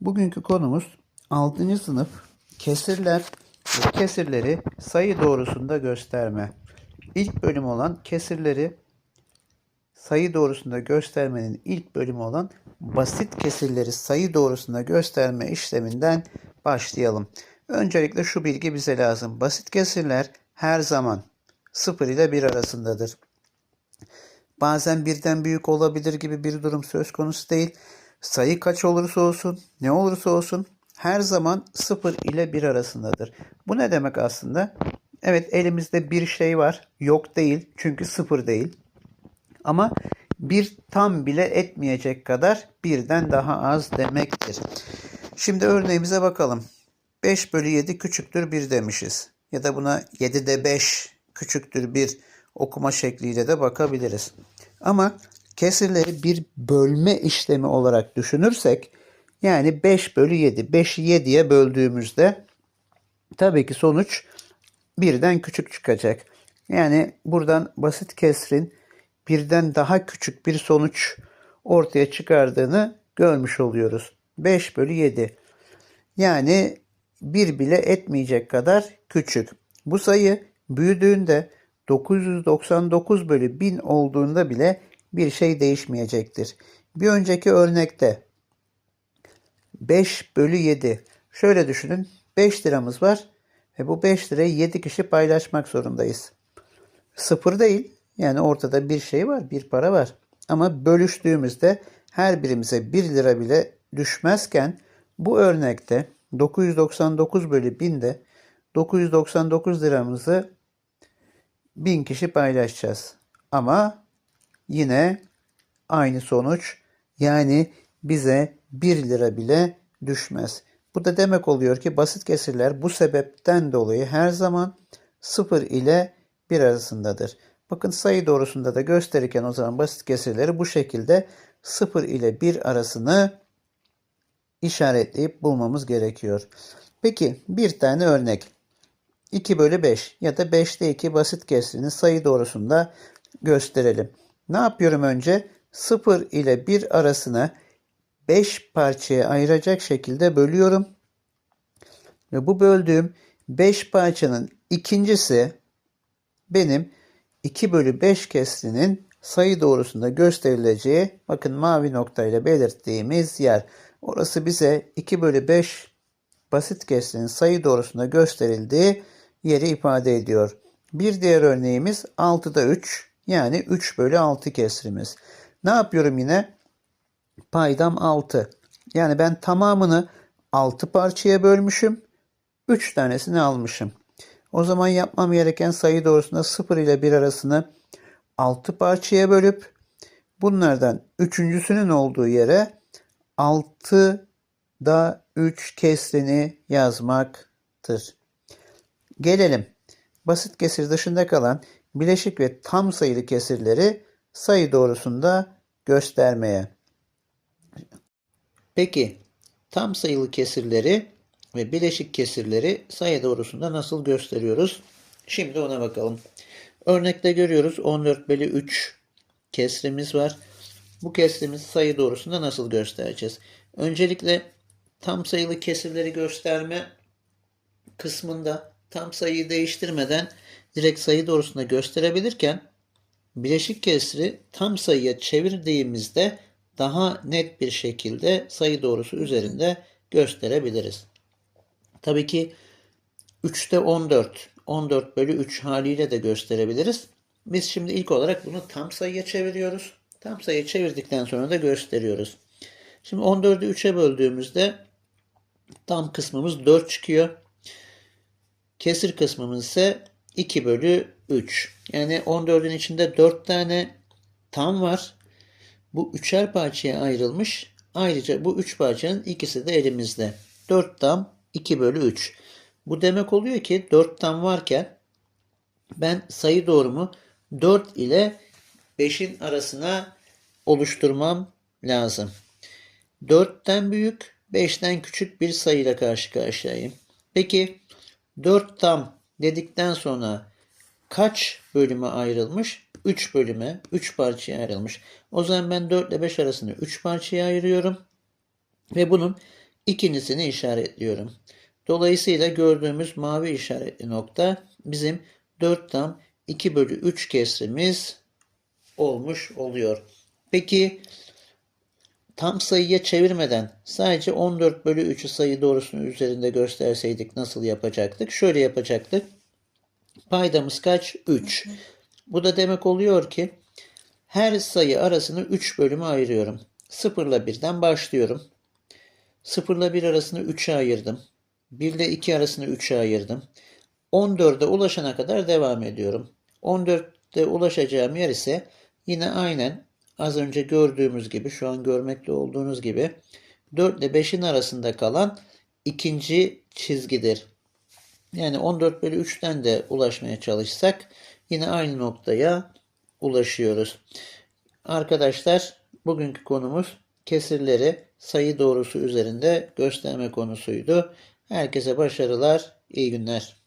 Bugünkü konumuz 6. sınıf kesirler ve kesirleri sayı doğrusunda gösterme. İlk bölüm olan kesirleri sayı doğrusunda göstermenin ilk bölümü olan basit kesirleri sayı doğrusunda gösterme işleminden başlayalım. Öncelikle şu bilgi bize lazım. Basit kesirler her zaman 0 ile 1 arasındadır. Bazen birden büyük olabilir gibi bir durum söz konusu değil. Sayı kaç olursa olsun, ne olursa olsun her zaman 0 ile 1 arasındadır. Bu ne demek aslında? Evet elimizde bir şey var. Yok değil çünkü 0 değil. Ama bir tam bile etmeyecek kadar birden daha az demektir. Şimdi örneğimize bakalım. 5 bölü 7 küçüktür 1 demişiz. Ya da buna 7'de 5 küçüktür 1 okuma şekliyle de bakabiliriz. Ama kesirleri bir bölme işlemi olarak düşünürsek yani 5 bölü 7. 5'i 7'ye böldüğümüzde tabii ki sonuç birden küçük çıkacak. Yani buradan basit kesrin birden daha küçük bir sonuç ortaya çıkardığını görmüş oluyoruz. 5 bölü 7. Yani 1 bile etmeyecek kadar küçük. Bu sayı büyüdüğünde 999 bölü 1000 olduğunda bile bir şey değişmeyecektir. Bir önceki örnekte 5 bölü 7. Şöyle düşünün 5 liramız var ve bu 5 lirayı 7 kişi paylaşmak zorundayız. Sıfır değil yani ortada bir şey var bir para var. Ama bölüştüğümüzde her birimize 1 lira bile düşmezken bu örnekte 999 bölü 1000'de 999 liramızı 1000 kişi paylaşacağız. Ama yine aynı sonuç yani bize 1 lira bile düşmez. Bu da demek oluyor ki basit kesirler bu sebepten dolayı her zaman 0 ile 1 arasındadır. Bakın sayı doğrusunda da gösterirken o zaman basit kesirleri bu şekilde 0 ile 1 arasını işaretleyip bulmamız gerekiyor. Peki bir tane örnek. 2 bölü 5 ya da 5'te 2 basit kesirini sayı doğrusunda gösterelim. Ne yapıyorum önce? 0 ile 1 arasına 5 parçaya ayıracak şekilde bölüyorum. Ve bu böldüğüm 5 parçanın ikincisi benim 2 bölü 5 kesrinin sayı doğrusunda gösterileceği bakın mavi noktayla belirttiğimiz yer. Orası bize 2 bölü 5 basit kesrinin sayı doğrusunda gösterildiği yeri ifade ediyor. Bir diğer örneğimiz 6'da 3 yani 3 bölü 6 kesrimiz. Ne yapıyorum yine? Paydam 6. Yani ben tamamını 6 parçaya bölmüşüm. 3 tanesini almışım. O zaman yapmam gereken sayı doğrusunda 0 ile 1 arasını 6 parçaya bölüp bunlardan üçüncüsünün olduğu yere 6'da 3 kesrini yazmaktır. Gelelim basit kesir dışında kalan bileşik ve tam sayılı kesirleri sayı doğrusunda göstermeye. Peki tam sayılı kesirleri ve bileşik kesirleri sayı doğrusunda nasıl gösteriyoruz? Şimdi ona bakalım. Örnekte görüyoruz 14 bölü 3 kesrimiz var. Bu kesrimizi sayı doğrusunda nasıl göstereceğiz? Öncelikle tam sayılı kesirleri gösterme kısmında tam sayıyı değiştirmeden direkt sayı doğrusunda gösterebilirken bileşik kesri tam sayıya çevirdiğimizde daha net bir şekilde sayı doğrusu üzerinde gösterebiliriz. Tabii ki 3'te 14, 14 bölü 3 haliyle de gösterebiliriz. Biz şimdi ilk olarak bunu tam sayıya çeviriyoruz. Tam sayıya çevirdikten sonra da gösteriyoruz. Şimdi 14'ü 3'e böldüğümüzde tam kısmımız 4 çıkıyor. Kesir kısmımız ise 2 bölü 3. Yani 14'ün içinde 4 tane tam var. Bu üçer parçaya ayrılmış. Ayrıca bu üç parçanın ikisi de elimizde. 4 tam 2 bölü 3. Bu demek oluyor ki 4 tam varken ben sayı doğrumu 4 ile 5'in arasına oluşturmam lazım. 4'ten büyük, 5'ten küçük bir sayıyla karşı karşıyayım. Peki 4 tam dedikten sonra kaç bölüme ayrılmış? 3 bölüme, 3 parçaya ayrılmış. O zaman ben 4 ile 5 arasında 3 parçaya ayırıyorum. Ve bunun İkincisini işaretliyorum. Dolayısıyla gördüğümüz mavi işaretli nokta bizim 4 tam 2 bölü 3 kesrimiz olmuş oluyor. Peki tam sayıya çevirmeden sadece 14 bölü 3'ü sayı doğrusunun üzerinde gösterseydik nasıl yapacaktık? Şöyle yapacaktık. Paydamız kaç? 3. Bu da demek oluyor ki her sayı arasını 3 bölüme ayırıyorum. 0 ile 1'den başlıyorum. 0 ile 1 arasını 3'e ayırdım. 1 ile 2 arasını 3'e ayırdım. 14'e ulaşana kadar devam ediyorum. 14'te ulaşacağım yer ise yine aynen az önce gördüğümüz gibi şu an görmekte olduğunuz gibi 4 ile 5'in arasında kalan ikinci çizgidir. Yani 14 bölü 3'ten de ulaşmaya çalışsak yine aynı noktaya ulaşıyoruz. Arkadaşlar bugünkü konumuz kesirleri sayı doğrusu üzerinde gösterme konusuydu. Herkese başarılar, iyi günler.